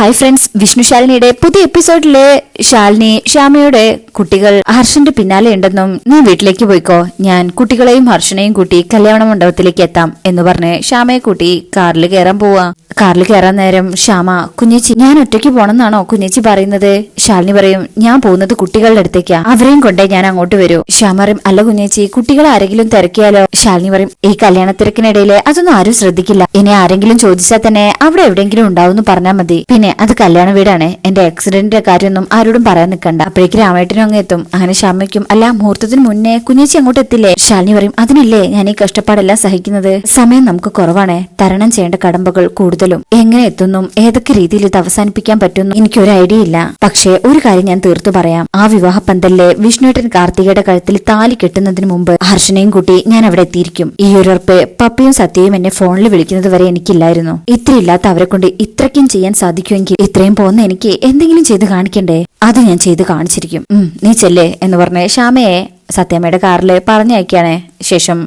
Hi friends Vishnu ശാലിനിയുടെ പുതിയ എപ്പിസോഡിലെ ശാലിനി ശ്യാമയുടെ കുട്ടികൾ ഹർഷന്റെ പിന്നാലെ ഉണ്ടെന്നും നീ വീട്ടിലേക്ക് പോയിക്കോ. ഞാൻ കുട്ടികളെയും ഹർഷനെയും കൂട്ടി കല്യാണ മണ്ഡപത്തിലേക്ക് എത്താം എന്ന് പറഞ്ഞ് ശ്യാമയെ കൂട്ടി കാറിൽ കയറാൻ പോവാ. കാറിൽ കയറാൻ നേരം ശ്യാമ കുഞ്ഞേച്ചി ഞാൻ ഒറ്റയ്ക്ക് പോണെന്നാണോ കുഞ്ഞേച്ചി പറയുന്നത്? ശാലിനി പറയും ഞാൻ പോകുന്നത് കുട്ടികളുടെ അടുത്തേക്കാ. അവരെയും കൊണ്ടേ ഞാൻ അങ്ങോട്ട് വരൂ. ശ്യാമ പറയും അല്ല കുഞ്ഞേച്ചി കുട്ടികൾ ആരെങ്കിലും തിരക്കിയാലോ? ശാലിനി പറയും ഈ കല്യാണ തിരക്കിനിടയിൽ അതൊന്നും ആരും ശ്രദ്ധിക്കില്ല. ഇനി ആരെങ്കിലും ചോദിച്ചാൽ തന്നെ അവിടെ എവിടെയെങ്കിലും ഉണ്ടാവും പറഞ്ഞാൽ മതി. പിന്നെ അത് കല്യാണ വീടാണ്. എന്റെ ആക്സിഡന്റിന്റെ കാര്യമൊന്നും ആരോടും പറയാൻ നിൽക്കണ്ട അപ്പോഴേക്ക് രാമേട്ടനും അങ്ങ് എത്തും. അങ്ങനെ ശ്യാമയ്ക്കും അല്ല മുഹൂർത്തത്തിന് മുന്നേ കുഞ്ഞേച്ചി അങ്ങോട്ട് എത്തില്ലേ? ശാലിനി പറയും അതിനല്ലേ ഞാൻ ഈ കഷ്ടപ്പാടെല്ലാം സഹിക്കുന്നത്? സമയം നമുക്ക് കുറവാണ്. തരണം ചെയ്യേണ്ട കടമ്പകൾ കൂടുതലും എങ്ങനെ എത്തുന്നു? ഏതൊക്കെ രീതിയിൽ ഇത് അവസാനിപ്പിക്കാൻ പറ്റുന്നു? എനിക്കൊരു ഐഡിയ ഇല്ല. പക്ഷേ ഒരു കാര്യം ഞാൻ തീർത്തു പറയാം. ആ വിവാഹ പന്തലിലെ വിഷ്ണുവേട്ടൻ കാർത്തികയുടെ കഴുത്തിൽ താലി കെട്ടുന്നതിന് മുമ്പ് ഹർഷനെയും കൂട്ടി ഞാൻ അവിടെ എത്തിയിരിക്കും. ഈ ഉറപ്പ് പപ്പയും സത്യയും എന്നെ ഫോണിൽ വിളിക്കുന്നത് വരെ എനിക്കില്ലായിരുന്നു. ഇത്രയില്ലാത്ത അവരെ കൊണ്ട് ഇത്രയ്ക്കും ചെയ്യാൻ സാധിക്കുമെങ്കിൽ ഇത്രയും പോകുന്ന എനിക്ക് എന്തെങ്കിലും ചെയ്ത് കാണിക്കണ്ടേ? അത് ഞാൻ ചെയ്ത് കാണിച്ചിരിക്കും. നീ ചെല്ലേ എന്ന് പറഞ്ഞ് ശ്യാമയെ സത്യമ്മയുടെ കാറിൽ പറഞ്ഞയക്കാണ്. ശേഷം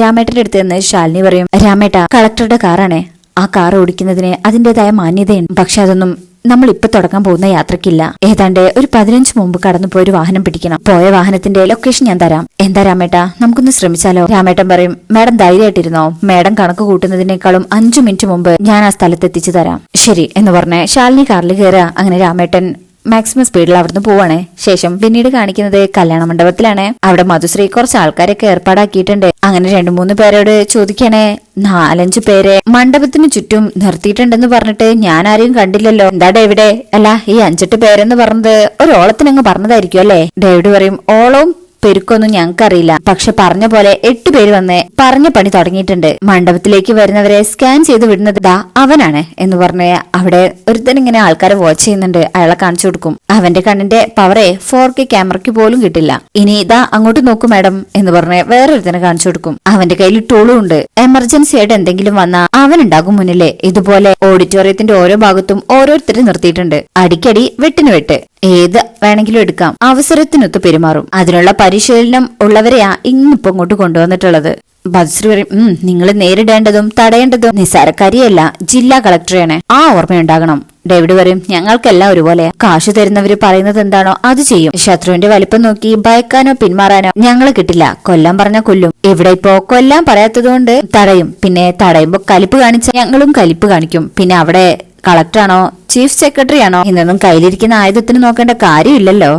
രാമേട്ടന്റെ അടുത്ത് നിന്ന് ശാലിനി പറയും രാമേട്ട കളക്ടറുടെ കാറാണേ. ആ കാർ ഓടിക്കുന്നതിന് അതിന്റേതായ മാന്യതയുണ്ട്. പക്ഷെ അതൊന്നും നമ്മൾ ഇപ്പൊ തുടങ്ങാൻ പോകുന്ന യാത്രക്കില്ല. ഏതാണ്ട് ഒരു പതിനഞ്ച് മുമ്പ് കടന്നുപോയ ഒരു വാഹനം പിടിക്കണം. പോയ വാഹനത്തിന്റെ ലൊക്കേഷൻ ഞാൻ തരാം. എന്താ രാമേട്ട? നമുക്കൊന്ന് ശ്രമിച്ചാലോ? രാമേട്ടൻ പറയും മാഡം ധൈര്യമായിട്ടിരുന്നോ? മാഡം കണക്ക് കൂട്ടുന്നതിനേക്കാളും അഞ്ചു മിനിറ്റ് മുമ്പ് ഞാൻ ആ സ്ഥലത്ത് എത്തിച്ചു തരാം. ശരി എന്ന് പറഞ്ഞ് ശാലിനി കാറിൽ കയറുക അങ്ങനെ രാമേട്ടൻ മാക്സിമം സ്പീഡിൽ അവിടുന്ന് പോവാണ്. ശേഷം പിന്നീട് കാണിക്കുന്നത് കല്യാണ മണ്ഡപത്തിലാണ്. അവിടെ മധുശ്രീ കുറച്ച് ആൾക്കാരൊക്കെ ഏർപ്പാടാക്കിയിട്ടുണ്ട്. അങ്ങനെ രണ്ടു മൂന്ന് പേരോട് ചോദിക്കണേ. നാലഞ്ചു പേരെ മണ്ഡപത്തിന് ചുറ്റും നിർത്തിയിട്ടുണ്ടെന്ന് പറഞ്ഞിട്ട് ഞാൻ ആരെയും കണ്ടില്ലല്ലോ. എന്താ ഡേവിഡേ? അല്ല ഈ അഞ്ചെട്ട് പേരെന്ന് പറഞ്ഞത് ഒരു ഓളത്തിനങ്ങ് പറഞ്ഞതായിരിക്കും അല്ലേ? ഡേവിഡ് പറയും ഓളവും പെരുക്കൊന്നും ഞങ്ങൾക്കറിയില്ല. പക്ഷെ പറഞ്ഞ പോലെ എട്ട് പേര് വന്ന് പറഞ്ഞ പണി തുടങ്ങിയിട്ടുണ്ട്. മണ്ഡപത്തിലേക്ക് വരുന്നവരെ സ്കാൻ ചെയ്ത് വിടുന്നത് ദാ അവനാണ് എന്ന് പറഞ്ഞ് അവിടെ ഒരുത്തൻ ഇങ്ങനെ ആൾക്കാരെ വാച്ച് ചെയ്യുന്നുണ്ട്. അയാളെ കാണിച്ചു കൊടുക്കും. അവന്റെ കണ്ണിന്റെ പവറെ ഫോർ കെ ക്യാമറയ്ക്ക് പോലും കിട്ടില്ല. ഇനി ഇതാ അങ്ങോട്ട് നോക്കൂ മാഡം എന്ന് പറഞ്ഞ് വേറൊരുത്തനെ കാണിച്ചു കൊടുക്കും. അവന്റെ കയ്യിൽ ടൂളും ഉണ്ട്. എമർജൻസി ആയിട്ട് എന്തെങ്കിലും വന്നാൽ അവനുണ്ടാകും മുന്നിലെ. ഇതുപോലെ ഓഡിറ്റോറിയത്തിന്റെ ഓരോ ഭാഗത്തും ഓരോരുത്തരും നിർത്തിയിട്ടുണ്ട്. അടിക്കടി വെട്ടിന് വെട്ട്. ഏത് വേണമെങ്കിലും എടുക്കാം. അവസരത്തിനൊത്ത് പെരുമാറും. അതിനുള്ള പരിശീലനം ഉള്ളവരെയാ ഇന്നിപ്പം ഇങ്ങോട്ട് കൊണ്ടുവന്നിട്ടുള്ളത്. ഭദ്ശ്രീ പറയും നിങ്ങൾ നേരിടേണ്ടതും തടയേണ്ടതും നിസ്സാരക്കാരിയല്ല ജില്ലാ കളക്ടറെയാണ്. ആ ഓർമ്മയുണ്ടാകണം. ഡേവിഡ് പറയും ഞങ്ങൾക്കെല്ലാം ഒരുപോലെ കാശ് തരുന്നവര് പറയുന്നത് എന്താണോ അത് ചെയ്യും. ശത്രുവിന്റെ വലിപ്പം നോക്കി ഭയക്കാനോ പിന്മാറാനോ ഞങ്ങളെ കിട്ടില്ല. കൊല്ലം പറഞ്ഞ കൊല്ലും. ഇവിടെ ഇപ്പോ കൊല്ലാൻ പറയാത്തതുകൊണ്ട് തടയും. പിന്നെ തടയുമ്പോ കലിപ്പ് കാണിച്ച ഞങ്ങളും കലിപ്പ് കാണിക്കും. പിന്നെ അവിടെ കളക്ടറാണോ ചീഫ് സെക്രട്ടറി ആണോ എന്നൊന്നും കയ്യിലിരിക്കുന്ന ആയുധത്തിന് നോക്കേണ്ട കാര്യമില്ലല്ലോ.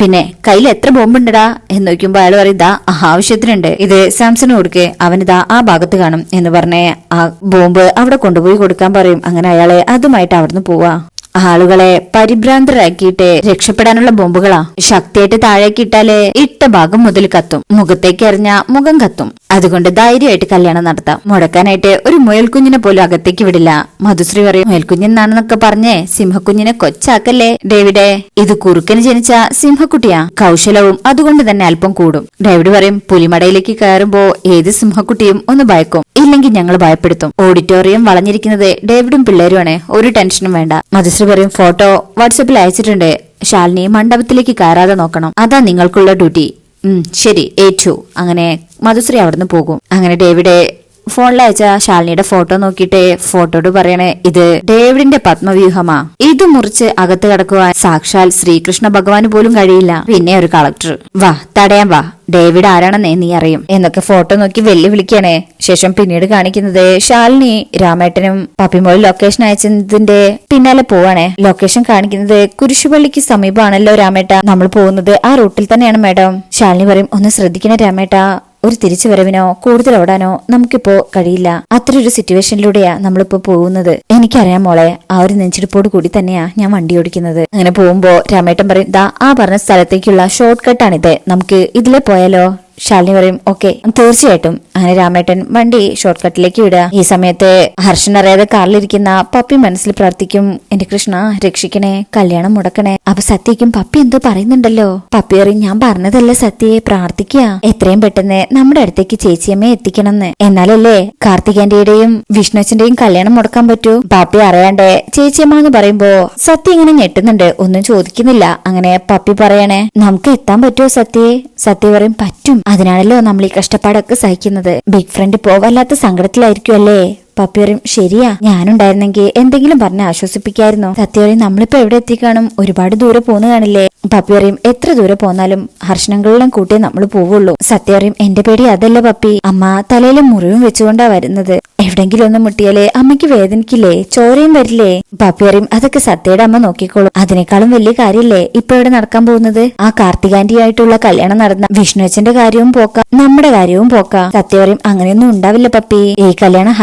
പിന്നെ കയ്യിൽ എത്ര ബോംബുണ്ടടാ എന്ന് നോക്കുമ്പോ അയാൾ പറയും ഇതാ ആവശ്യത്തിനുണ്ട്. ഇത് സാംസണ് കൊടുക്കേ. അവനിതാ ആ ഭാഗത്ത് കാണും. എന്ന് പറഞ്ഞ ആ ബോംബ് അവിടെ കൊണ്ടുപോയി കൊടുക്കാൻ പറയും. അങ്ങനെ അയാളെ അതുമായിട്ട് അവിടുന്ന് പോവാ. ആളുകളെ പരിഭ്രാന്തരാക്കിയിട്ട് രക്ഷപ്പെടാനുള്ള ബോംബുകളാ. ശക്തിയായിട്ട് താഴേക്ക് ഇട്ടാലേ ഇട്ട ഭാഗം മുതൽ കത്തും. മുഖത്തേക്ക് എറിഞ്ഞ മുഖം കത്തും. അതുകൊണ്ട് ധൈര്യമായിട്ട് കല്യാണം നടത്താം. മുടക്കാനായിട്ട് ഒരു മുയൽക്കുഞ്ഞിനെ പോലും അകത്തേക്ക് വിടില്ല. മധുശ്രീ പറയും മുയൽക്കുഞ്ഞെന്നാണെന്നൊക്കെ പറഞ്ഞേ സിംഹക്കുഞ്ഞിനെ കൊച്ചാക്കല്ലേ ഡേവിഡെ? ഇത് കുറുക്കന് ജനിച്ച സിംഹക്കുട്ടിയാ. കൗശലവും അതുകൊണ്ട് തന്നെ അല്പം കൂടും. ഡേവിഡ് പറയും പുലിമടയിലേക്ക് കയറുമ്പോ ഏത് സിംഹക്കുട്ടിയും ഒന്ന് ഭയക്കും. ഇല്ലെങ്കിൽ ഞങ്ങൾ ഭയപ്പെടുത്തും. ഓഡിറ്റോറിയം വളഞ്ഞിരിക്കുന്നത് ഡേവിഡും പിള്ളേരുമാണ്. ഒരു ടെൻഷനും വേണ്ട. മധുശ്രീ പറയും ഫോട്ടോ വാട്സപ്പിൽ അയച്ചിട്ടുണ്ട്. ശാലിനി മണ്ഡപത്തിലേക്ക് കയറാതെ നോക്കണം. അതാ നിങ്ങൾക്കുള്ള ഡ്യൂട്ടി. ശരി ഏറ്റു. അങ്ങനെ മധുശ്രീ അവിടുന്ന് പോകും. അങ്ങനെ ഡേവിഡ് ഫോണിൽ അയച്ച ശാലിനിയുടെ ഫോട്ടോ നോക്കിയിട്ട് ഫോട്ടോട് പറയണേ ഇത് ഡേവിഡിന്റെ പത്മവ്യൂഹമാ. ഇത് മുറിച്ച് അകത്ത് കിടക്കുവാൻ സാക്ഷാൽ ശ്രീകൃഷ്ണ ഭഗവാന് പോലും കഴിയില്ല. പിന്നെ ഒരു കളക്ടർ വാ തടയാൻ വാ. ഡേവിഡ് ആരാണെന്നേ നീ അറിയും. എന്നൊക്കെ ഫോട്ടോ നോക്കി വെല്ലുവിളിക്കണേ. ശേഷം പിന്നീട് കാണിക്കുന്നത് ശാലിനി രാമേട്ടനും പപ്പിമോളി ലൊക്കേഷൻ അയച്ചതിന്റെ പിന്നാലെ പോവാണേ. ലൊക്കേഷൻ കാണിക്കുന്നത് കുരിശുപള്ളിക്ക് സമീപമാണല്ലോ രാമേട്ട. നമ്മൾ പോകുന്നത് ആ റൂട്ടിൽ തന്നെയാണ് മാഡം. ശാലിനി പറയും ഒന്ന് ശ്രദ്ധിക്കണേ രാമേട്ട. ഒരു തിരിച്ചുവരവിനോ കൂടുതൽ ഓടാനോ നമുക്കിപ്പോ കഴിയില്ല. അത്രയൊരു സിറ്റുവേഷനിലൂടെയാ നമ്മളിപ്പോ പോകുന്നത്. എനിക്കറിയാം മോളെ ആ ഒരു നെഞ്ചിടിപ്പോട് കൂടി തന്നെയാ ഞാൻ വണ്ടി ഓടിക്കുന്നത്. അങ്ങനെ പോകുമ്പോ രാമേട്ടൻ പറയും ദാ ആ പറഞ്ഞ സ്ഥലത്തേക്കുള്ള ഷോർട്ട് കട്ടാണിത് നമുക്ക് ഇതിലെ പോയാലോ? ശാലിനി പറയും ഓക്കെ തീർച്ചയായിട്ടും. അങ്ങനെ രാമേട്ടൻ വണ്ടി ഷോർട്ട് കട്ടിലേക്ക് വിടുക. ഈ സമയത്ത് ഹർഷൻ അറിയാതെ കാറിലിരിക്കുന്ന പപ്പി മനസ്സിൽ പ്രാർത്ഥിക്കും എന്റെ കൃഷ്ണ രക്ഷിക്കണേ കല്യാണം മുടക്കണേ. അപ്പൊ സത്യക്കും പപ്പി എന്തോ പറയുന്നുണ്ടല്ലോ. പപ്പി പറയും ഞാൻ പറഞ്ഞതല്ലേ സത്യയെ പ്രാർത്ഥിക്കുക. എത്രയും പെട്ടെന്ന് നമ്മുടെ അടുത്തേക്ക് ചേച്ചിയമ്മയെ എത്തിക്കണമെന്ന്. എന്നാലല്ലേ കാർത്തികേന്റെയും വിഷ്ണുച്ചന്റെയും കല്യാണം മുടക്കാൻ പറ്റൂ. പപ്പി അറിയാണ്ടേ ചേച്ചിയമ്മ എന്ന് പറയുമ്പോ സത്യ ഇങ്ങനെ ഞെട്ടുന്നുണ്ട് ഒന്നും ചോദിക്കുന്നില്ല. അങ്ങനെ പപ്പി പറയണേ നമുക്ക് എത്താൻ പറ്റുമോ സത്യയെ സത്യ പറയും പറ്റും. അതിനാണല്ലോ നമ്മൾ ഈ കഷ്ടപ്പാടൊക്കെ സഹിക്കുന്നത്. ബിഗ് ഫ്രണ്ട് പോവല്ലാത്ത വല്ലാത്ത സങ്കടത്തിലായിരിക്കും അല്ലേ പപ്പി പറയും ശരിയാ ഞാനുണ്ടായിരുന്നെങ്കിൽ എന്തെങ്കിലും പറഞ്ഞ് ആശ്വസിപ്പിക്കായിരുന്നു? പറയും നമ്മളിപ്പോ എവിടെ എത്തിക്കാണും? ഒരുപാട് ദൂരെ പോന്നു പപ്പി പറയും എത്ര ദൂരെ പോന്നാലും ഹർഷണങ്ങളിലും കൂട്ടിയേ നമ്മൾ പോവുള്ളൂ. സത്യ പറയും എന്റെ പേടി അതല്ല പപ്പി. അമ്മ തലയിലും മുറിവും വെച്ചുകൊണ്ടാ വരുന്നത്. എവിടെങ്കിലും ഒന്ന് മുട്ടിയാലേ അമ്മയ്ക്ക് വേദനിക്കില്ലേ? ചോരയും വരില്ലേ? പപ്പി പറയും അതൊക്കെ സത്യയുടെ അമ്മ നോക്കിക്കോളും. അതിനേക്കാളും വലിയ കാര്യമില്ലേ ഇപ്പൊ എവിടെ നടക്കാൻ പോകുന്നത്? ആ കാർത്തികാന്റിയായിട്ടുള്ള കല്യാണം നടന്ന വിഷ്ണുവച്ചന്റെ കാര്യവും പോക്കാം നമ്മുടെ കാര്യവും പോക്കാം. സത്യ പറയും അങ്ങനെയൊന്നും ഉണ്ടാവില്ല പപ്പി. ഈ കല്യാണം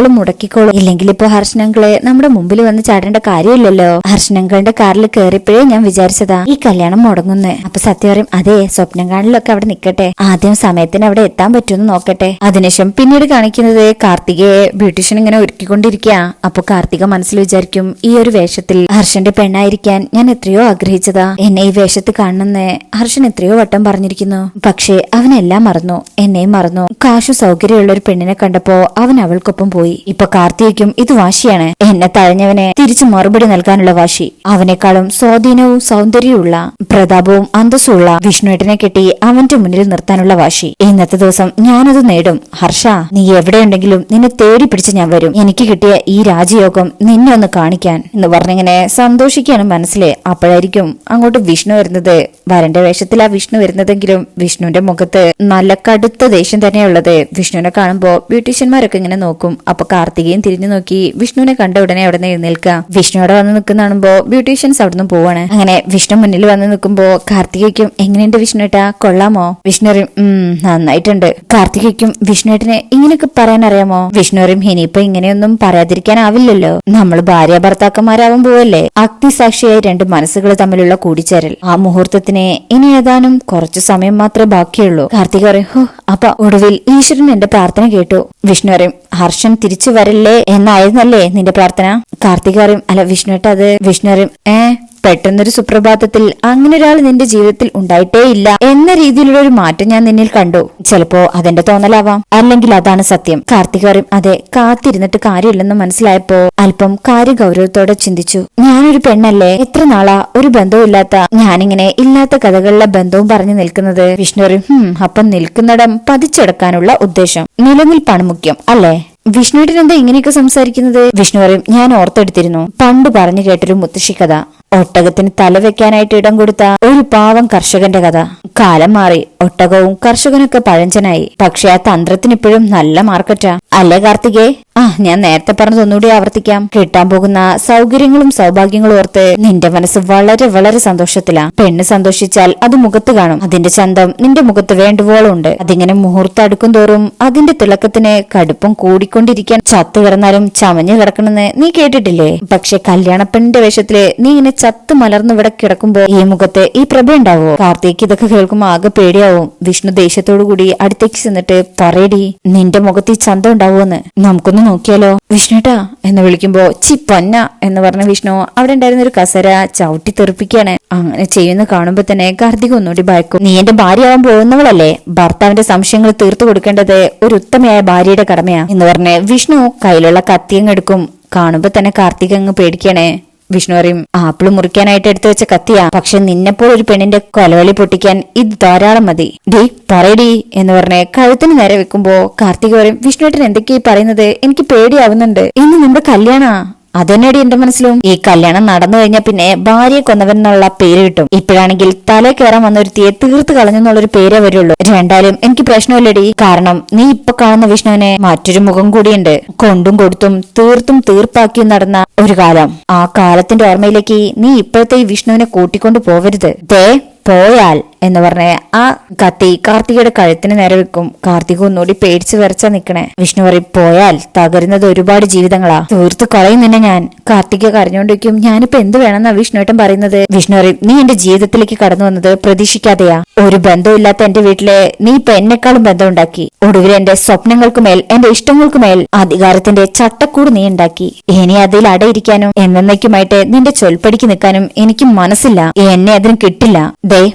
ഹർഷനങ്ങളും മുടക്കിക്കോളും. ഇല്ലെങ്കിൽ ഇപ്പൊ ഹർഷനങ്ങളെ നമ്മുടെ മുമ്പിൽ വന്ന് ചാടേണ്ട കാര്യമില്ലല്ലോ. ഹർഷനങ്ങളുടെ കാറിൽ കയറിയപ്പോഴേ ഞാൻ വിചാരിച്ചതാ ഈ കല്യാണം മുടങ്ങുന്നേ. അപ്പൊ സത്യം പറയും അതെ സ്വപ്നം കാണലൊക്കെ അവിടെ നിക്കട്ടെ. ആദ്യം സമയത്തിന് അവിടെ എത്താൻ പറ്റുമെന്ന് നോക്കട്ടെ. അതിനുശേഷം പിന്നീട് കാണിക്കുന്നത് കാർത്തികയെ ബ്യൂട്ടീഷ്യൻ ഇങ്ങനെ ഒരുക്കിക്കൊണ്ടിരിക്കുക അപ്പൊ കാർത്തിക മനസ്സിൽ വിചാരിക്കും ഈ ഒരു വേഷത്തിൽ ഹർഷന്റെ പെണ്ണായിരിക്കാൻ ഞാൻ എത്രയോ ആഗ്രഹിച്ചതാ. എന്നെ ഈ വേഷത്തിൽ കാണണമെന്ന് ഹർഷൻ എത്രയോ വട്ടം പറഞ്ഞിരിക്കുന്നു. പക്ഷേ അവനെല്ലാം മറന്നു. എന്നെയും മറന്നു. കാശു സൗകര്യമുള്ള ഒരു പെണ്ണിനെ കണ്ടപ്പോ അവൻ അവൾക്കൊപ്പം ഇപ്പൊ കാർത്തികയ്ക്കും ഇത് വാശിയാണ്. എന്നെ തഴഞ്ഞവനെ തിരിച്ചു മറുപടി നൽകാനുള്ള വാശി. അവനേക്കാളും സ്വാധീനവും സൗന്ദര്യവുമുള്ള പ്രതാപവും അന്തസ്സുള്ള വിഷ്ണുവേട്ടനെ കെട്ടി അവന്റെ മുന്നിൽ നിർത്താനുള്ള വാശി. ഇന്നത്തെ ദിവസം ഞാനത് നേടും. ഹർഷ നീ എവിടെയുണ്ടെങ്കിലും നിന്നെ തേടി പിടിച്ച് ഞാൻ വരും. എനിക്ക് കിട്ടിയ ഈ രാജയോഗം നിന്നെ ഒന്ന് കാണിക്കാൻ എന്ന് പറഞ്ഞിങ്ങനെ സന്തോഷിക്കാണ് മനസ്സിലെ. അപ്പോഴായിരിക്കും അങ്ങോട്ട് വിഷ്ണു വരുന്നത്. വരന്റെ വേഷത്തിലാ വിഷ്ണു വരുന്നതെങ്കിലും വിഷ്ണുവിന്റെ മുഖത്ത് നല്ല കടുത്ത ദേഷ്യം തന്നെയുള്ളത് വിഷ്ണുവിനെ കാണുമ്പോ ബ്യൂട്ടീഷ്യന്മാരൊക്കെ ഇങ്ങനെ നോക്കും. അപ്പൊ കാർത്തികയും തിരിഞ്ഞു നോക്കി വിഷ്ണുവിനെ കണ്ട ഉടനെ അവിടെ നിന്ന് എഴുന്നേൽക്കുക വിഷ്ണു അവിടെ വന്ന് നിൽക്കുന്ന കാണുമ്പോ ബ്യൂട്ടീഷ്യൻസ് അവിടെ നിന്ന് പോവാണ്. അങ്ങനെ വിഷ്ണു മുന്നിൽ വന്ന് നിൽക്കുമ്പോ കാർത്തികയ്ക്കും എങ്ങനെയുണ്ട് വിഷ്ണുട്ടാ കൊള്ളാമോ? വിഷ്ണു പറയും ഉം നന്നായിട്ടുണ്ട്. കാർത്തികയ്ക്കും വിഷ്ണുവേട്ടനെ ഇങ്ങനെയൊക്കെ പറയാൻ അറിയാമോ വിഷ്ണു പറയും ഇനിയിപ്പോ ഇങ്ങനെയൊന്നും പറയാതിരിക്കാനാവില്ലല്ലോ. നമ്മൾ ഭാര്യ ഭർത്താക്കന്മാരാവും പോവല്ലേ? അഗ്നിസാക്ഷിയായി രണ്ട് മനസ്സുകൾ തമ്മിലുള്ള കൂടിച്ചേരൽ. ആ മുഹൂർത്തത്തിന് ഇനി ഏതാനും കുറച്ചു സമയം മാത്രമേ ബാക്കിയുള്ളൂ. കാർത്തിക പറയും ഹോ അപ്പൊ ഒടുവിൽ ഈശ്വരൻ എന്റെ പ്രാർത്ഥന കേട്ടു. വിഷ്ണു പറയും ഹർഷൻ തിരിച്ചു വരല്ലേ എന്നായിരുന്നല്ലേ നിന്റെ പ്രാർത്ഥന? കാർത്തിക പറയും അല്ല വിഷ്ണുവേട്ട അത് വിഷ്ണു പറയും ഏ പെട്ടെന്നൊരു സുപ്രഭാതത്തിൽ അങ്ങനെ ഒരാൾ നിന്റെ ജീവിതത്തിൽ ഉണ്ടായിട്ടേ ഇല്ല എന്ന രീതിയിലുള്ള ഒരു മാറ്റം ഞാൻ നിന്നിൽ കണ്ടു. ചിലപ്പോ അതെന്റെ തോന്നലാവാം. അല്ലെങ്കിൽ അതാണ് സത്യം. കാർത്തിക പറയും അതെ കാത്തിരുന്നിട്ട് കാര്യമില്ലെന്ന് മനസ്സിലായപ്പോ അല്പം കാര്യ ഗൗരവത്തോടെ ചിന്തിച്ചു. ഞാനൊരു പെണ്ണല്ലേ? എത്ര നാളാ? ഒരു ബന്ധവും ഇല്ലാത്ത ഞാനിങ്ങനെ ഇല്ലാത്ത കഥകളിലെ ബന്ധവും പറഞ്ഞു നിൽക്കുന്നത്. വിഷ്ണു പറയും ഹും അപ്പം നിൽക്കുന്നിടം പതിച്ചെടുക്കാനുള്ള ഉദ്ദേശം. നിലനിൽപ്പാണ് മുഖ്യം അല്ലേ? വിഷ്ണുവേട്ടൻ എന്താ ഇങ്ങനെയൊക്കെ സംസാരിക്കുന്നത്? വിഷ്ണു പറയും ഞാൻ ഓർത്തെടുത്തിരുന്നു. പണ്ട് പറഞ്ഞു കേട്ടൊരു മുത്തശ്ശി കഥ ഒട്ടകത്തിന് തലവെക്കാനായിട്ട് ഇടം കൊടുത്ത ഒരു പാവം കർഷകന്റെ കഥ. കാലം മാറി ഒട്ടകവും കർഷകനൊക്കെ പഴഞ്ചനായി. പക്ഷെ ആ തന്ത്രത്തിന് ഇപ്പോഴും നല്ല മാർക്കറ്റാ അല്ലേ കാർത്തികേ? ആ ഞാൻ നേരത്തെ പറഞ്ഞതൊന്നുകൂടി ആവർത്തിക്കാം. കിട്ടാൻ പോകുന്ന സൗകര്യങ്ങളും സൗഭാഗ്യങ്ങളും ഓർത്ത് നിന്റെ മനസ്സ് വളരെ വളരെ സന്തോഷത്തിലാ. പെണ്ണ് സന്തോഷിച്ചാൽ അത് മുഖത്ത് കാണും. അതിന്റെ ചന്തം നിന്റെ മുഖത്ത് വേണ്ടുവോളം ഉണ്ട് അതിങ്ങനെ മുഹൂർത്തം അടുക്കും തോറും അതിന്റെ തിളക്കത്തിന് കടുപ്പം കൂടിക്കൊണ്ടിരിക്കാൻ ചത്തു കിടന്നാലും ചമഞ്ഞു കിടക്കണമെന്ന് നീ കേട്ടിട്ടില്ലേ? പക്ഷെ കല്യാണപ്പെണ്ണിന്റെ വേഷത്തിൽ നീ ഇങ്ങനെ ചത്തു മലർന്ന് ഇവിടെ കിടക്കുമ്പോ ഈ മുഖത്ത് ഈ പ്രഭ ഉണ്ടാവോ? കാർത്തിക് ഇതൊക്കെ കേൾക്കുമ്പോ ആകെ പേടിയാവും. വിഷ്ണു ദേഷ്യത്തോടു കൂടി അടുത്തേക്ക് ചെന്നിട്ട് പറയടി നിന്റെ മുഖത്ത് ഈ ചന്തം ഉണ്ടാവുമെന്ന് നമുക്കൊന്ന് നോക്കിയാലോ? വിഷ്ണുട്ടാ എന്ന് വിളിക്കുമ്പോ ചി പൊന്ന എന്ന് പറഞ്ഞ വിഷ്ണു അവിടെ ഉണ്ടായിരുന്ന ഒരു കസര ചവിട്ടി തെറിപ്പിക്കുകയാണ്. അങ്ങനെ ചെയ്യുന്ന കാണുമ്പോ തന്നെ കാർത്തിക് ഒന്നുകൂടി ഭയക്കും. നീ എന്റെ ഭാര്യയാവാൻ പോകുന്നവളല്ലേ? ഭർത്താവിന്റെ സംശയങ്ങൾ തീർത്തു കൊടുക്കേണ്ടത് ഒരു ഉത്തമയായ ഭാര്യയുടെ കടമയാ. എന്ന് പറഞ്ഞ് വിഷ്ണു കയ്യിലുള്ള കത്തിയങ്ങെടുക്കും കാണുമ്പോ തന്നെ കാർത്തിക് അങ്ങ് പേടിക്കണേ വിഷ്ണു പറയും ആപ്പിൾ മുറിക്കാനായിട്ട് എടുത്തു വെച്ച കത്തിയാ. പക്ഷെ നിന്നെപ്പോൾ ഒരു പെണ്ണിന്റെ കൊലവലി പൊട്ടിക്കാൻ ഇത് ധാരാളം മതി. ഡേ പറയടി എന്ന് പറഞ്ഞ് കഴുത്തിന് നേരെ വെക്കുമ്പോ കാർത്തിക പറയും വിഷ്ണുവേട്ടൻ എന്തൊക്കെയാ പറയുന്നത്? എനിക്ക് പേടിയാവുന്നുണ്ട്. ഇന്ന് നമ്മുടെ കല്യാണാ. അതെന്നടി എന്റെ മനസ്സിലും. ഈ കല്യാണം നടന്നു കഴിഞ്ഞാൽ പിന്നെ ഭാര്യയെ കൊന്നവൻ എന്നുള്ള പേര് കിട്ടും. ഇപ്പോഴാണെങ്കിൽ തലേ കയറാൻ വന്നൊരുത്തിയെ തീർത്ത് കളഞ്ഞെന്നുള്ളൊരു പേരേ വരുള്ളൂ. രണ്ടായാലും എനിക്ക് പ്രശ്നമില്ലടി. കാരണം നീ ഇപ്പൊ കാണുന്ന വിഷ്ണുവിനെ മറ്റൊരു മുഖം കൂടിയുണ്ട്. കൊണ്ടും കൊടുത്തും തീർത്തും തീർപ്പാക്കിയും നടന്ന ഒരു കാലം. ആ കാലത്തിന്റെ ഓർമ്മയിലേക്ക് നീ ഇപ്പോഴത്തെ ഈ വിഷ്ണുവിനെ കൂട്ടിക്കൊണ്ടു പോവരുത്. ദേ പോയാൽ. എന്ന് പറഞ്ഞ ആ കത്തി കാർത്തികയുടെ കഴുത്തിന് നേരെ വെക്കും. കാർത്തിക ഒന്നുകൂടി പേടിച്ചു വരച്ച നിക്കണേ. വിഷ്ണു പറയും പോയാൽ തകരുന്നത് ഒരുപാട് ജീവിതങ്ങളാ. തീർത്ത് കളയും നിന്നെ ഞാൻ. കാർത്തിക കരഞ്ഞോണ്ടിരിക്കും. ഞാനിപ്പോ എന്ത് വേണമെന്നാ വിഷ്ണുവേട്ടൻ പറയുന്നത്? വിഷ്ണു പറയും നീ എന്റെ ജീവിതത്തിലേക്ക് കടന്നു വന്നത് പ്രതീക്ഷിക്കാതെയാ. ഒരു ബന്ധമില്ലാത്ത എന്റെ വീട്ടിലെ നീ ഇപ്പൊ എന്നെക്കാളും ബന്ധം ഉണ്ടാക്കി ഒടുവിൽ എന്റെ സ്വപ്നങ്ങൾക്കുമേൽ എന്റെ ഇഷ്ടങ്ങൾക്കുമേൽ അധികാരത്തിന്റെ ചട്ടക്കൂട് നീ ഉണ്ടാക്കി. ഇനി അതിൽ അടയിരിക്കാനും എന്നേക്കുമായിട്ട് നിന്റെ ചൊൽപ്പടിക്ക് നിൽക്കാനും എനിക്ക് മനസ്സില്ല. എന്നെ അതിന് കിട്ടില്ല. ദേ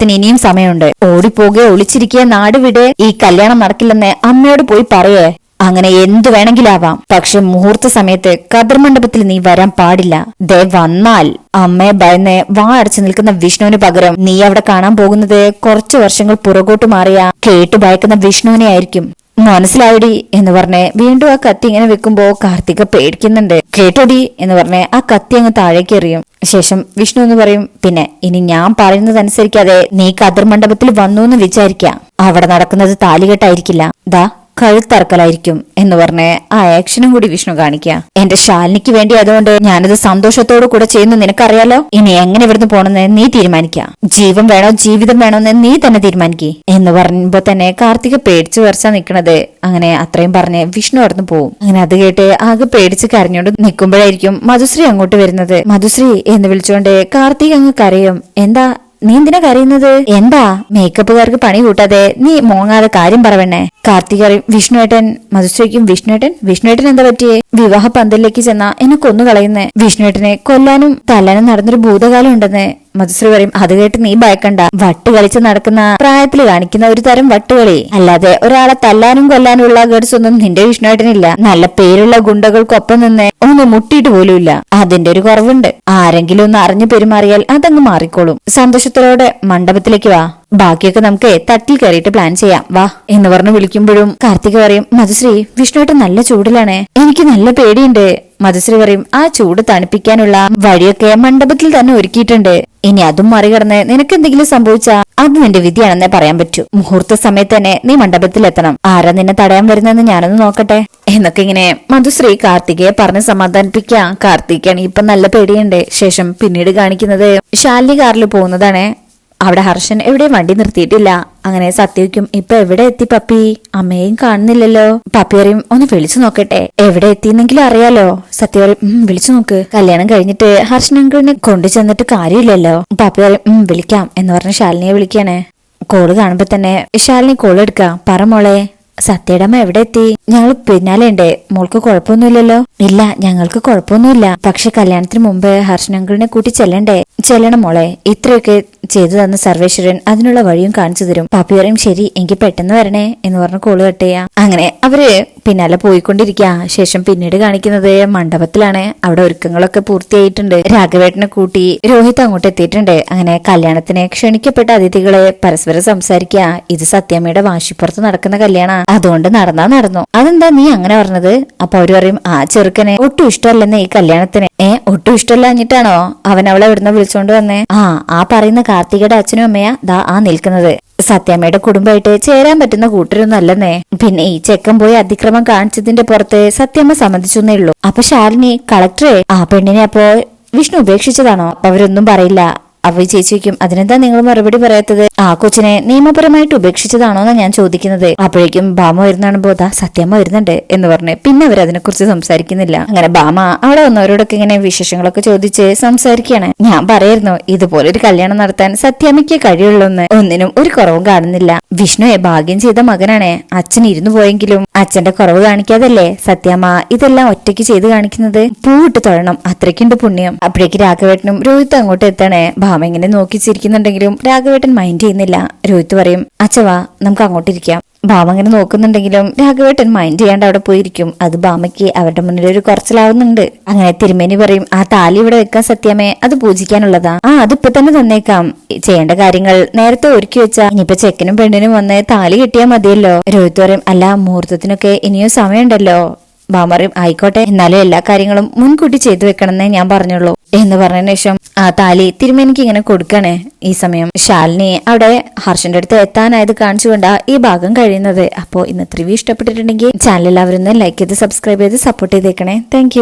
മുഹൂർത്തത്തിന് ഇനിയും സമയമുണ്ട്. ഓടിപ്പോകെ ഒളിച്ചിരിക്കുക നാട് വിടെ ഈ കല്യാണം നടക്കില്ലെന്ന് അമ്മയോട് പോയി പറയേ. അങ്ങനെ എന്തു വേണമെങ്കിലാവാം. പക്ഷെ മുഹൂർത്ത സമയത്ത് കതിർ മണ്ഡപത്തിൽ നീ വരാൻ പാടില്ല. ദേ വന്നാൽ. അമ്മയെ ഭയന്ന് വാ അടച്ചു നിൽക്കുന്ന വിഷ്ണുവിന് പകരം നീ അവിടെ കാണാൻ പോകുന്നത് കുറച്ചു വർഷങ്ങൾ പുറകോട്ട് മാറിയ. കേട്ടു ഭയക്കുന്ന വിഷ്ണുവിനെ ആയിരിക്കും. മനസ്സിലായടി എന്ന് പറഞ്ഞ് വീണ്ടും ആ കത്തി ഇങ്ങനെ വെക്കുമ്പോ കാർത്തിക പേടിക്കുന്നുണ്ട്. കേട്ടോടി എന്ന് പറഞ്ഞ് ആ കത്തി അങ്ങ് താഴേക്ക് എറിയും. ശേഷം വിഷ്ണു എന്ന് പറയും പിന്നെ ഇനി ഞാൻ പറയുന്നതനുസരിക്കാതെ നീ കതിർമണ്ഡപത്തിൽ വന്നു എന്ന് വിചാരിക്കാം. അവിടെ നടക്കുന്നത് താലികെട്ടായിരിക്കില്ല. ദാ കഴുത്തറക്കലായിരിക്കും എന്ന് പറഞ്ഞ് ആ ആക്ഷനും കൂടി വിഷ്ണു കാണിക്കുക എന്റെ ശാലിനിക്ക് വേണ്ടി അതുകൊണ്ട് ഞാനത് സന്തോഷത്തോടു കൂടെ ചെയ്യുന്നു നിനക്കറിയാലോ? ഇനി എങ്ങനെ ഇവിടുന്ന് പോണെന്ന് നീ തീരുമാനിക്കുക ജീവൻ വേണോ ജീവിതം വേണോ എന്ന് നീ തന്നെ തീരുമാനിക്കേ. എന്ന് പറയുമ്പോ തന്നെ കാർത്തിക പേടിച്ചു വരച്ചാ നിക്കണത്. അങ്ങനെ അത്രയും പറഞ്ഞ് വിഷ്ണു അവിടുന്ന് പോവും. അങ്ങനെ അത് കേട്ട് ആകെ പേടിച്ച് കരഞ്ഞോണ്ട് നിൽക്കുമ്പോഴായിരിക്കും മധുശ്രീ അങ്ങോട്ട് വരുന്നത്. മധുശ്രീ എന്ന് വിളിച്ചുകൊണ്ട് കാർത്തിക് അങ്ങ് കരയും. എന്താ നീ എന്തിനാ കരയുന്നത്? എന്താ? മേക്കപ്പുകാർക്ക് പണി കൂട്ടാതെ നീ മോങ്ങാതെ കാര്യം പറവണ്ണേ. കാർത്തിക വിഷ്ണുവേട്ടൻ മധുശ്രീക്കും വിഷ്ണുവേട്ടൻ വിഷ്ണുവേട്ടൻ എന്താ പറ്റിയേ? വിവാഹ പന്തലിലേക്ക് ചെന്ന എന്നെ കൊന്നു കളയുന്നേ. വിഷ്ണുവേട്ടനെ കൊല്ലാനും തല്ലാനും നടന്നൊരു ഭൂതകാലം ഉണ്ടെന്ന്. മധുശ്രീ പറയും അത് കേട്ട് നീ ഭയക്കണ്ട. വട്ട് കളിച്ച് നടക്കുന്ന പ്രായത്തിൽ കാണിക്കുന്ന ഒരു തരം വട്ടുകളി. അല്ലാതെ ഒരാളെ തല്ലാനും കൊല്ലാനും ഉള്ള ഗഡ്സ് ഒന്നും നിന്റെ വിഷ്ണുവേട്ടനില്ല നല്ല പേരുള്ള ഗുണ്ടകൾക്കൊപ്പം നിന്ന് ഒന്ന് മുട്ടിയിട്ട് പോലുമില്ല. അതിന്റെ ഒരു കുറവുണ്ട്. ആരെങ്കിലും ഒന്ന് അറിഞ്ഞു പെരുമാറിയാൽ അതങ്ങ് മാറിക്കോളും. സന്തോഷത്തോടെ മണ്ഡപത്തിലേക്ക് വാ. ബാക്കിയൊക്കെ നമുക്ക് തട്ടിൽ കയറിയിട്ട് പ്ലാൻ ചെയ്യാം. വാ എന്ന് പറഞ്ഞ് വിളിക്കുമ്പോഴും കാർത്തിക പറയും മധുശ്രീ വിഷ്ണുവേട്ടൻ നല്ല ചൂടിലാണ്. എനിക്ക് നല്ല പേടിയുണ്ട്. മധുശ്രീ പറയും ആ ചൂട് തണുപ്പിക്കാനുള്ള വഴിയൊക്കെ മണ്ഡപത്തിൽ തന്നെ ഒരുക്കിയിട്ടുണ്ട്. ഇനി അതും മറികടന്ന് നിനക്ക് എന്തെങ്കിലും സംഭവിച്ചാ അത് നിന്റെ വിധിയാണെന്നേ പറയാൻ പറ്റൂ. മുഹൂർത്ത സമയത്ത് തന്നെ നീ മണ്ഡപത്തിൽ എത്തണം. ആരാ നിന്നെ തടയാൻ വരുന്നതെന്ന് ഞാനൊന്ന് നോക്കട്ടെ. എന്നൊക്കെ ഇങ്ങനെ മധുശ്രീ കാർത്തികയെ പറഞ്ഞ് സമാധാനിപ്പിക്കാം. കാർത്തിക്കാണ് ഇപ്പൊ നല്ല പേടിയുണ്ട്. ശേഷം പിന്നീട് കാണിക്കുന്നത് ശാലിനി കാറിൽ പോകുന്നതാണ്. അവിടെ ഹർഷൻ എവിടെയും വണ്ടി നിർത്തിയിട്ടില്ല. അങ്ങനെ സത്യയ്ക്കും ഇപ്പൊ എവിടെ എത്തി പപ്പി? അമ്മയും കാണുന്നില്ലല്ലോ. പപ്പി പറയും ഒന്ന് വിളിച്ചു നോക്കട്ടെ. എവിടെ എത്തിയെന്നെങ്കിലും അറിയാലോ. സത്യ പറയും വിളിച്ചു നോക്ക്. കല്യാണം കഴിഞ്ഞിട്ട് ഹർഷൻ അങ്കിളിനെ കൊണ്ടു ചെന്നിട്ട് കാര്യമില്ലല്ലോ. പപ്പി പറയും വിളിക്കാം എന്ന് പറഞ്ഞ് ശാലിനിയെ വിളിക്കാണ്. കോൾ കാണുമ്പോ തന്നെ ശാലിനി കോൾ എടുക്കാം. പറ മോളെ. സത്യയുടെ അമ്മ എവിടെ എത്തി ഞങ്ങൾ പിന്നാലെ ഉണ്ട് മോൾക്ക് കുഴപ്പമൊന്നുമില്ലല്ലോ. ഇല്ല ഞങ്ങൾക്ക് കുഴപ്പമൊന്നുമില്ല. പക്ഷെ കല്യാണത്തിന് മുമ്പ് ഹർഷനങ്കിളിനെ കൂട്ടി ചെല്ലണ്ടേ? ചെല്ലണം മോളെ. ഇത്രയൊക്കെ ചെയ്തു തന്ന സർവേശ്വരൻ അതിനുള്ള വഴിയും കാണിച്ചു തരും. പാപ്പി പറയും ശരി എനിക്ക് പെട്ടെന്ന് വരണേ എന്ന് പറഞ്ഞ് കോൾ കട്ട് അങ്ങനെ അവർ പിന്നാലെ പോയിക്കൊണ്ടിരിക്കുക ശേഷം പിന്നീട് കാണിക്കുന്നത് മണ്ഡപത്തിലാണ്. അവിടെ ഒരുക്കങ്ങളൊക്കെ പൂർത്തിയായിട്ടുണ്ട്. രാഘവേട്ടനെ കൂട്ടി രോഹിത് അങ്ങോട്ട് എത്തിയിട്ടുണ്ട്. അങ്ങനെ കല്യാണത്തിന് ക്ഷണിക്കപ്പെട്ട അതിഥികളെ പരസ്പരം സംസാരിക്കുക ഇത് സത്യമ്മയുടെ വാശിപ്പുറത്ത് നടക്കുന്ന കല്യാണ. അതുകൊണ്ട് നടന്നാ നടന്നു. അതെന്താ നീ അങ്ങനെ പറഞ്ഞത്? അപ്പൊ അവർ പറയും ആ ചെറുക്കനെ ഒട്ടും ഇഷ്ടമല്ലെന്ന് ഈ കല്യാണത്തിന്. ഏ ഒട്ടും ഇഷ്ടമല്ല എന്നിട്ടാണോ അവൻ അവളെ ഇവിടുന്ന് വിളിച്ചോണ്ട് വന്നേ. ആ ആ പറയുന്ന കാർത്തികയുടെ അച്ഛനും അമ്മയാ. ദാ ആ നിൽക്കുന്നത്. സത്യാമ്മയുടെ കുടുംബമായിട്ട് ചേരാൻ പറ്റുന്ന കൂട്ടരൊന്നും അല്ലെന്നേ പിന്നെ ഈ ചെക്കൻ പോയി അതിക്രമം കാണിച്ചതിന്റെ പുറത്ത് സത്യമ്മ സമ്മതിച്ചെന്നേ ഉള്ളൂ. അപ്പൊ ശാലിനി കളക്ടറെ ആ പെണ്ണിനെ അപ്പോ വിഷ്ണു ഉപേക്ഷിച്ചതാണോ? അവരൊന്നും പറയില്ല. അവ ചേച്ചിക്കും അതിനെന്താ നിങ്ങൾ മറുപടി പറയാത്തത്? ആ കൊച്ചിനെ നിയമപരമായിട്ട് ഉപേക്ഷിച്ചതാണോ എന്നാ ഞാൻ ചോദിക്കുന്നത്. അപ്പോഴേക്കും ബാമ വരുന്നതാണ് ബോധ. സത്യമ്മ വരുന്നുണ്ട് എന്ന് പറഞ്ഞ്. പിന്നെ അവർ അതിനെക്കുറിച്ച് സംസാരിക്കുന്നില്ല. അങ്ങനെ ബാമ അവിടെ വന്നവരോടൊക്കെ ഇങ്ങനെ വിശേഷങ്ങളൊക്കെ ചോദിച്ച് സംസാരിക്കുകയാണ്. ഞാൻ പറയായിരുന്നു ഇതുപോലെ ഒരു കല്യാണം നടത്താൻ സത്യാമ്മയ്ക്ക് കഴിയുള്ളൂന്ന്. ഒന്നിനും ഒരു കുറവും കാണുന്നില്ല. വിഷ്ണുയെ ഭാഗ്യം ചെയ്ത മകനാണ്. അച്ഛൻ ഇരുന്നു പോയെങ്കിലും അച്ഛന്റെ കുറവ് കാണിക്കാതല്ലേ സത്യാമ്മ ഇതെല്ലാം ഒറ്റയ്ക്ക് ചെയ്ത് കാണിക്കുന്നത്? പൂവിട്ട് തൊഴണം. അത്രയ്ക്കുണ്ട് പുണ്യം. അപ്പോഴേക്ക് രാഘവേട്ടനും രോഹിത് അങ്ങോട്ട് എത്തണേ. ഭാമ ഇങ്ങനെ നോക്കി ചിരിക്കുന്നുണ്ടെങ്കിലും രാഘവേട്ടൻ മൈൻഡ് ചെയ്യുന്നില്ല. രോഹിത് പറയും അച്ഛവാ നമുക്ക് അങ്ങോട്ടിരിക്കാം ഭാമ അങ്ങനെ നോക്കുന്നുണ്ടെങ്കിലും രാഘവേട്ടൻ മൈൻഡ് ചെയ്യാണ്ട് അവിടെ പോയിരിക്കും. അത് ഭാമയ്ക്ക് അവരുടെ മുന്നിൽ ഒരു കുറച്ചിലാവുന്നുണ്ട്. അങ്ങനെ തിരുമേനി പറയും ആ താലി ഇവിടെ വെക്കാൻ സത്യമേ അത് പൂജിക്കാനുള്ളതാ. ആ അതിപ്പോ തന്നെ തന്നേക്കാം. ചെയ്യേണ്ട കാര്യങ്ങൾ നേരത്തെ ഒരുക്കി വെച്ചാ ഇനിയിപ്പോ ചെക്കനും പെണ്ണിനും വന്ന് താലി കിട്ടിയാൽ മതിയല്ലോ. രോഹിത് പറയും അല്ല മുഹൂർത്തത്തിനൊക്കെ ഇനിയും സമയമുണ്ടല്ലോ. ബാമറിയും ആയിക്കോട്ടെ. എന്നാലും എല്ലാ കാര്യങ്ങളും മുൻകൂട്ടി ചെയ്തു വെക്കണമെന്നേ ഞാൻ പറഞ്ഞുള്ളൂ. എന്ന് പറഞ്ഞതിന് ശേഷം ആ താലി തിരുമേനിക്ക് ഇങ്ങനെ കൊടുക്കണേ ഈ സമയം. ശാലിനി അവിടെ ഹർഷന്റെ അടുത്ത് എത്താനായത് കാണിച്ചുകൊണ്ടാ ഈ ഭാഗം കഴിയുന്നത്. അപ്പോ ഇന്നത്തെ റിവ്യൂ ഇഷ്ടപ്പെട്ടിട്ടുണ്ടെങ്കിൽ ചാനൽ എല്ലാവരും ലൈക്ക് ചെയ്ത് സബ്സ്ക്രൈബ് ചെയ്ത് സപ്പോർട്ട് ചെയ്തേക്കണേ. താങ്ക്